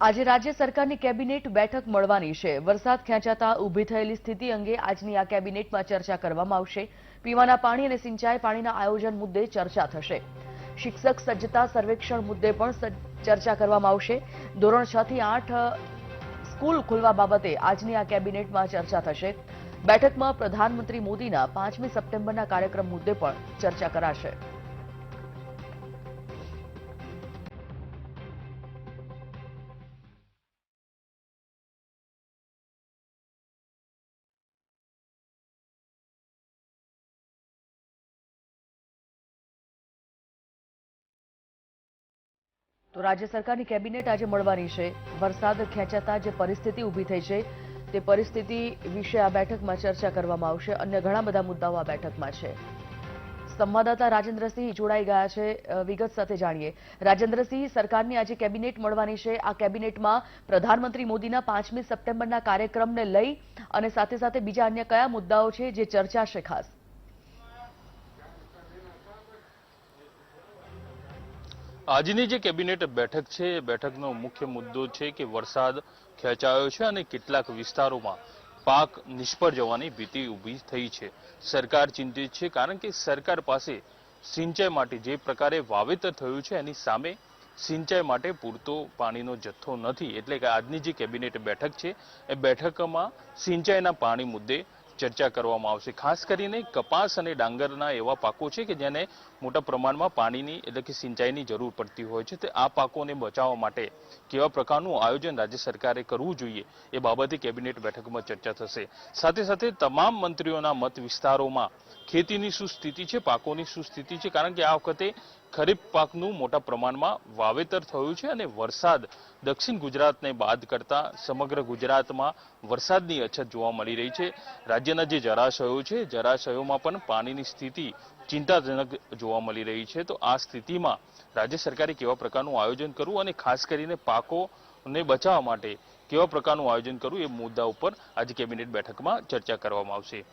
આજે રાજ્ય સરકારની કેબિનેટ બેઠક મળવાની છે. વરસાદ ખેંચાતા ઊભી થયેલી સ્થિતિ અંગે આજની આ કેબિનેટમાં ચર્ચા કરવામાં આવશે. પીવાના પાણી અને સિંચાઈ પાણીના આયોજન મુદ્દે ચર્ચા થશે. શિક્ષક સજ્જતા સર્વેક્ષણ મુદ્દે પણ ચર્ચા કરવામાં આવશે. ધોરણ છ થી આઠ સ્કૂલ ખોલવા બાબતે આજની આ કેબિનેટમાં ચર્ચા થશે. બેઠકમાં પ્રધાનમંત્રી મોદીના પાંચમી સપ્ટેમ્બરના કાર્યક્રમ મુદ્દે પણ ચર્ચા કરાશે. તો રાજ્ય સરકારની કેબિનેટ આજે મળવાની છે. વરસાદ ખેંચાતા જે પરિસ્થિતિ ઊભી થઈ છે, તે પરિસ્થિતિ વિશે આ બેઠકમાં ચર્ચા કરવામાં આવશે. અન્ય ઘણા બધા મુદ્દાઓ આ બેઠકમાં છે. સંવાદદાતા રાજેન્દ્રસિંહ જોડાઈ ગયા છે. વિગત સાથે જાણીએ. રાજેન્દ્રસિંહ, સરકારની આજે કેબિનેટ મળવાની છે. આ કેબિનેટમાં પ્રધાનમંત્રી મોદીના પાંચમી સપ્ટેમ્બરના કાર્યક્રમને લઈ અને સાથે સાથે બીજા અન્ય કયા મુદ્દાઓ છે જે ચર્ચાશે ખાસ? આજની જે કેબિનેટ બેઠક છે, એ બેઠકનો મુખ્ય મુદ્દો છે કે વરસાદ ખેંચાયો છે અને કેટલાક વિસ્તારોમાં પાક નિષ્ફળ જવાની ભીતિ ઊભી થઈ છે. સરકાર ચિંતિત છે કારણ કે સરકાર પાસે સિંચાઈ માટે જે પ્રકારે વાવેતર થયું છે, એની સામે સિંચાઈ માટે પૂરતો પાણીનો જથ્થો નથી. એટલે કે આજની જે કેબિનેટ બેઠક છે, એ બેઠકમાં સિંચાઈના પાણી મુદ્દે ચર્ચા કરવામાં આવશે. ખાસ કરીને કપાસ અને ડાંગરના એવા પાકો છે કે જેને મોટા પ્રમાણમાં પાણીની એટલે કે સિંચાઈની જરૂર પડતી હોય છે, તે આ પાકોને બચાવવા માટે કેવા પ્રકારનું આયોજન રાજ્ય સરકારે કરવું જોઈએ એ બાબતે કેબિનેટ બેઠકમાં ચર્ચા થશે. સાથે સાથે તમામ મંત્રીઓના મત વિસ્તારોમાં ખેતીની શું સ્થિતિ છે, પાકોની શું સ્થિતિ છે, કારણ કે આ વખતે ખરીફ પાકનું મોટા પ્રમાણમાં વાવેતર થયું છે અને વરસાદ દક્ષિણ ગુજરાતને બાદ કરતા સમગ્ર ગુજરાતમાં વરસાદની અછત જોવા મળી રહી છે. રાજ્યના જે જળાશયો છે, જળાશયોમાં પણ પાણીની સ્થિતિ ચિંતાજનક જોવા મળી રહી છે. તો આ સ્થિતિમાં રાજ્ય સરકારે કેવા પ્રકારનું આયોજન કરવું અને ખાસ કરીને પાકોને બચાવવા માટે કેવા પ્રકારનું આયોજન કરવું એ મુદ્દા ઉપર આજે કેબિનેટ બેઠકમાં ચર્ચા કરવામાં આવશે.